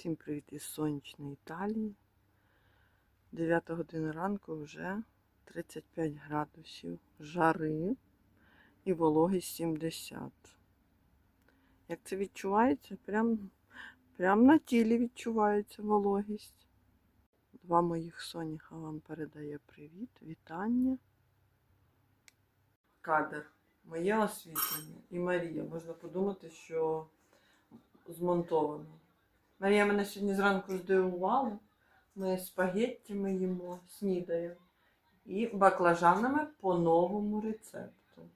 Всім привіт із сонячної Італії. 9 година ранку вже 35 градусів жари і вологість 70. Як це відчувається? Прям, прям на тілі відчувається вологість. Два моїх соняха вам передає привіт, вітання. Кадр. Моє освітлення і Марія. Можна подумати, що змонтовано. Марія мене сьогодні зранку здивувала. Ми спагеттями їмо, снідаємо. І баклажанами по новому рецепту.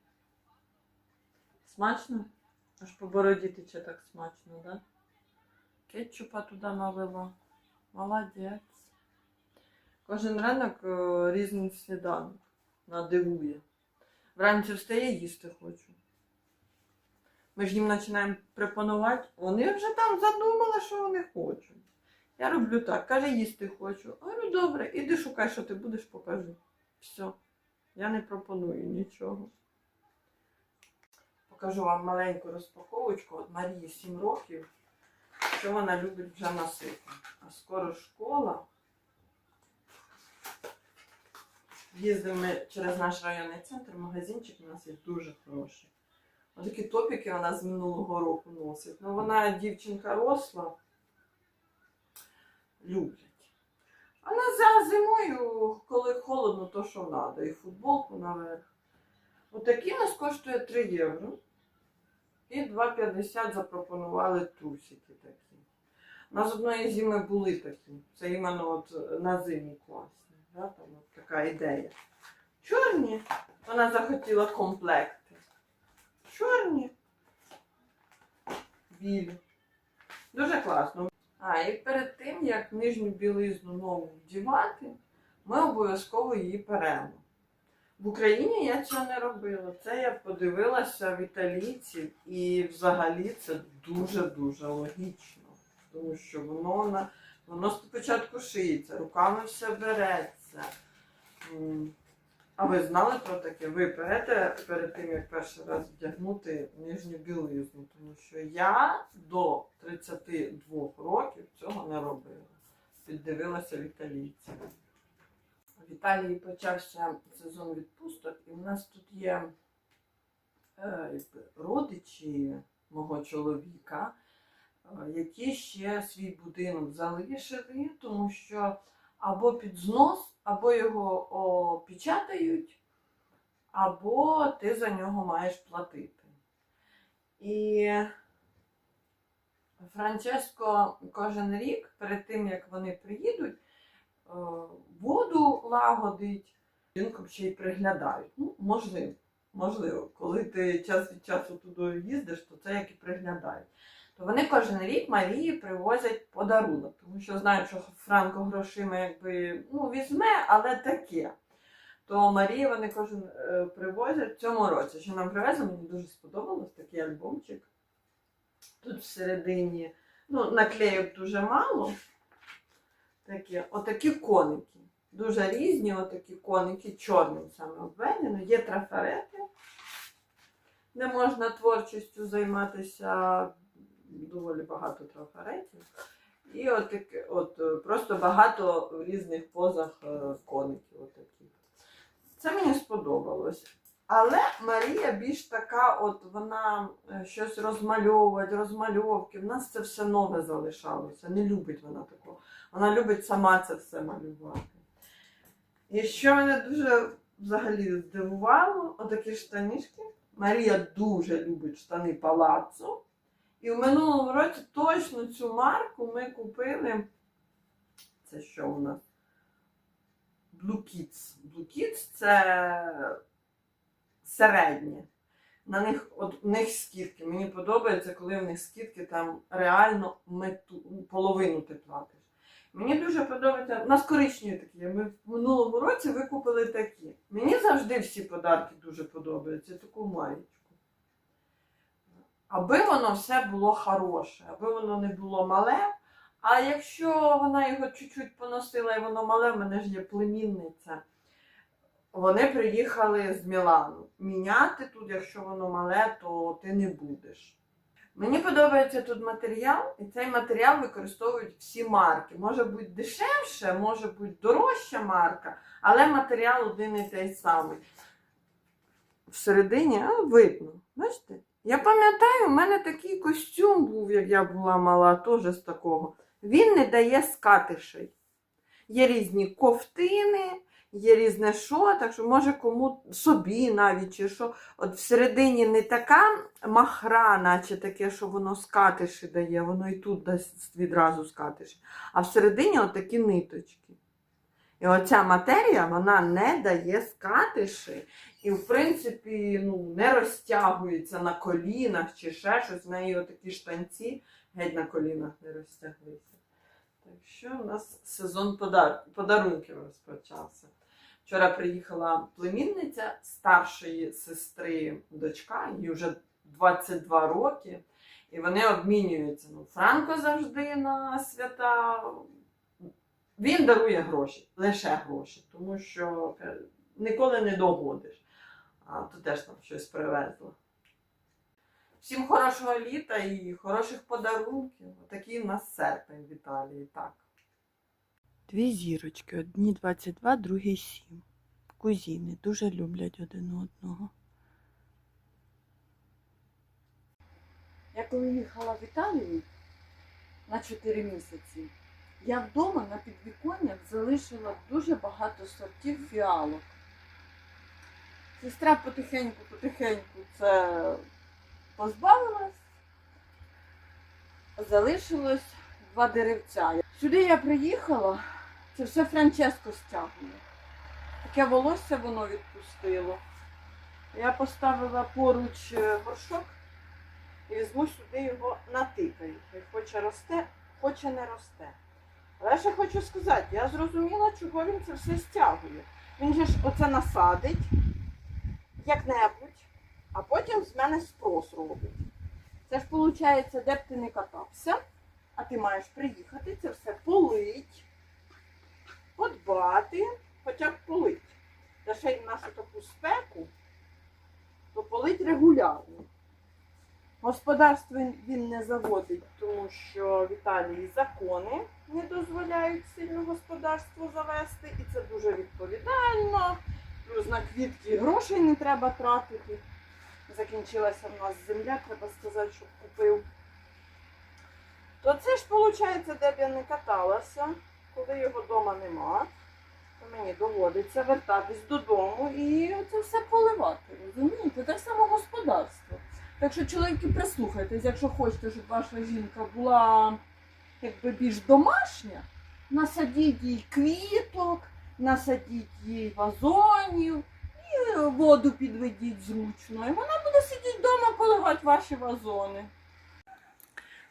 Смачно? Аж по бороді тече так смачно, да? Кетчупа туди налила. Молодець. Кожен ранок е, різний сніданок. Надивує. Вранці встає їсти хочу. Ми ж їм починаємо пропонувати, вони вже там задумали, що вони хочуть. Я роблю так, каже, їсти хочу. Говорю, добре, іди шукай, що ти будеш, покажи. Все. Я не пропоную нічого. Покажу вам маленьку розпаковочку. От Марії 7 років. Що вона любить вже насити. А скоро школа. Їздимо через наш районний центр, магазинчик у нас є дуже хороший. Такі топіки вона з минулого року носить. Ну вона дівчинка росла. Люблять. Вона за зимою, коли холодно, то що треба. І футболку наверх. Отакі у нас коштує 3 євро. І 2,50 запропонували трусики такі. У нас одної зими були такі. Це іменно от на зимі класні. Да? Там от така ідея. Чорні. Вона захотіла комплекти. Чорні. Білі. Дуже класно. А, і перед тим, як нижню білизну нову вдівати, ми обов'язково її перемо. В Україні я цього не робила. Це я подивилася в італійців, і взагалі це дуже-дуже логічно. Тому що воно, воно спочатку шиється, руками все береться. А ви знали про таке? Ви перете перед тим, як перший раз вдягнути нижню білизну, тому що я до 32 років цього не робила. Піддивилася в італійців. В Італії почався сезон відпусток, і в нас тут є е, родичі мого чоловіка, е, які ще свій будинок залишили, тому що або під знос, або його опечатають, або ти за нього маєш платити. І Франческо кожен рік, перед тим як вони приїдуть, е, воду лагодить, будинком ще й приглядають. Ну, можливо, можливо, коли ти час від часу туди їздиш, то це як і приглядають. То вони кожен рік Марії привозять подарунок, тому що знають, що Франко грошима якби ну, візьме, але таке. То Марії вони кожен е, привозять в цьому році. Що нам привезли, мені дуже сподобалось такий альбомчик. Тут всередині ну, наклеїв дуже мало. Такі, отакі коники. Дуже різні, отакі коники, чорним саме обведено. Є трафарети, де можна творчістю займатися доволі багато трафаретів. І от, от е, просто багато в різних позах е, коників. Отаких. Це мені сподобалось. Але Марія більш така, от вона е, щось розмальовувати, розмальовки. В нас це все нове залишалося. Не любить вона такого. Вона любить сама це все малювати. І що мене дуже взагалі здивувало, отакі штанішки. Марія дуже любить штани палаццо. І в минулому році точно цю марку ми купили. Це що у нас? Blue Kids. Blue Kids це середнє. На них, от, в них скидки. Мені подобається, коли в них скидки там реально мету, половину ти платиш. Мені дуже подобається. У нас коричневі такі. Ми в минулому році викупили такі. Мені завжди всі подарки дуже подобаються. Таку маєчку. Аби воно все було хороше, аби воно не було мале. А якщо вона його чуть-чуть поносила і воно мале, в мене ж є племінниця. Вони приїхали з Мілану. Міняти тут, якщо воно мале, то ти не будеш. Мені подобається тут матеріал, і цей матеріал використовують всі марки. Може бути дешевше, може бути дорожча марка, але матеріал один і той самий. Всередині а, видно. Бачите? Я пам'ятаю, у мене такий костюм був, як я була мала, теж з такого. Він не дає скатишей. Є різні ковтини, є різне що, так що може кому собі навіть чи що. От всередині не така махра, наче таке, що воно скатиші дає, воно і тут дасть відразу скатиші. А всередині отакі ниточки. І оця матерія вона не дає скатиші. І, в принципі, ну, не розтягується на колінах чи ще щось. В неї отакі штанці геть на колінах не розтяглися. Так що у нас сезон подар... подарунків розпочався. Вчора приїхала племінниця старшої сестри дочка, їй вже 22 роки. І вони обмінюються. Ну, Франко завжди на свята. Він дарує гроші, лише гроші, тому що е, ніколи не догодиш. А то теж там щось привезла. Всім хорошого літа і хороших подарунків. Отакий у нас серпень в Італії, так. Дві зірочки, одні 22, другий 7. Кузіни дуже люблять один одного. Я коли їхала в Італію на 4 місяці, я вдома на підвіконнях залишила дуже багато сортів фіалок. Сестра потихеньку-потихеньку це позбавилась, залишилось два деревця. Сюди я приїхала, це все Франческо стягує. Таке волосся воно відпустило. Я поставила поруч е, горшок і візьму сюди його натикаю. Хоче росте, хоче не росте. Але ще хочу сказати, я зрозуміла, чого він це все стягує. Він же ж оце насадить як-небудь, а потім з мене спрос робить. Це ж виходить, де б ти не катався, а ти маєш приїхати, це все полить, подбати, хоча б полить. Та ще й в нашу таку спеку, то полить регулярно. Господарство він- не заводить, тому що в Італії закони не дозволяють сильно господарство завести, і це дуже відповідально. Плюс на квітки грошей не треба тратити. Закінчилася в нас земля, треба сказати, щоб купив. То це ж виходить, де б я не каталася, коли його вдома нема, то мені доводиться вертатись додому і це все поливати. Розумієте? Так само господарство. Так що, чоловіки, прислухайтесь, якщо хочете, щоб ваша жінка була якби більш домашня, насадіть їй квіток, насадіть їй вазонів і воду підведіть зручно. І вона буде сидіти вдома поливати ваші вазони.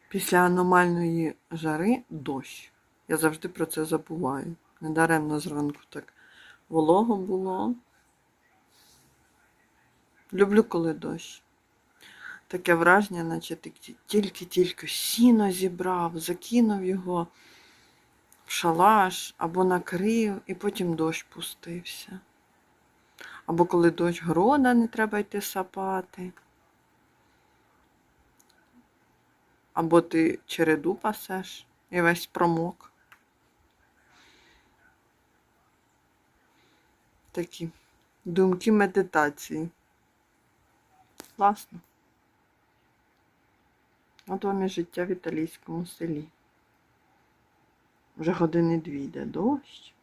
Після аномальної жари дощ. Я завжди про це забуваю. Недаремно зранку так волого було. Люблю, коли дощ. Таке враження, наче тільки-тільки сіно зібрав, закинув його в шалаш або накрив, і потім дощ пустився. Або коли дощ города не треба йти сапати. Або ти череду пасеш і весь промок. Такі думки медитації. Класно. От вам і життя в італійському селі. Вже години дві йде дощ.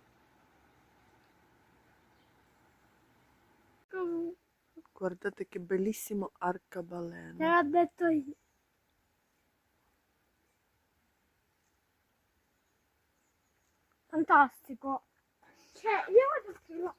Guardate che bellissimo arcabaleno. L'ha detto io. Fantastico. Cioè, io vado sulla...